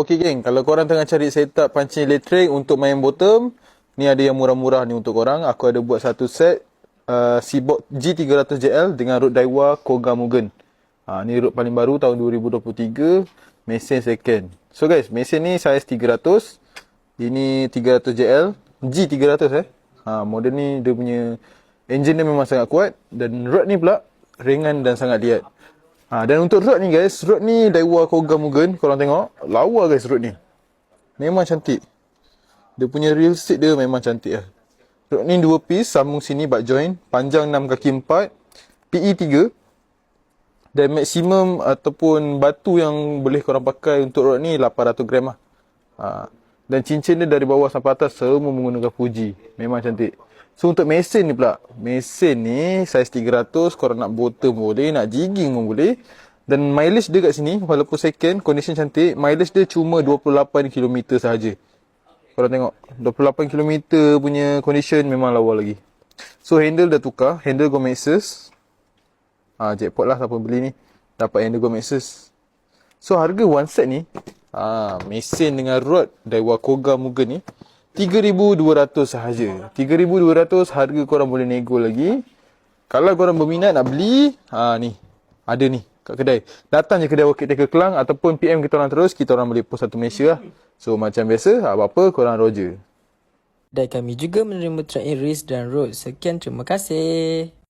Okay geng, kalau korang tengah cari setup pancing elektrik untuk main bottom, ni ada yang murah-murah ni untuk korang. Aku ada buat satu set uh, Seabox G300JL dengan rod Daiwa Koga Mugen. Ha, ni rod paling baru tahun 2023, mesin second. So guys, mesin ni saiz 300. Ini 300JL, G300 eh. Ha, model ni dia punya engine dia memang sangat kuat dan rod ni pula ringan dan sangat liat. Ha, dan untuk rod ni guys, rod ni Daiwa Koga Mugen, korang tengok, lawa guys rod ni. Memang cantik. Dia punya real stick dia memang cantik lah. Rod ni dua piece, sambung sini butt joint, panjang 6 kaki 4, PE 3. Dan maksimum ataupun batu yang boleh korang pakai untuk rod ni 800 gram lah. Ha. Dan cincin dia dari bawah sampai atas semua menggunakan Fuji. Memang cantik. So untuk mesin ni pula. Mesin ni saiz 300. Korang nak bottom boleh. Nak jigging pun boleh. Dan mileage dia kat sini. Walaupun second. Condition cantik. Mileage dia cuma 28 km sahaja. Korang tengok. 28 km punya condition memang lawa lagi. So handle dah tukar. Handle Go Maxxus. Ha, jackpot lah siapa beli ni. Dapat handle Go Maxxus. So harga one set ni. Ha, mesin dengan rod Daiwa Koga Mugen ni. 3,200 sahaja. 3,200 harga korang boleh nego lagi. Kalau korang berminat nak beli, ha ni. Ada ni kat kedai. Datang je kedai Wakit Taker Kelang ataupun PM kita orang terus, kita orang boleh post satu Malaysia lah. So macam biasa, apa-apa korang roger. Dan kami juga menerima track in race dan road. Sekian terima kasih.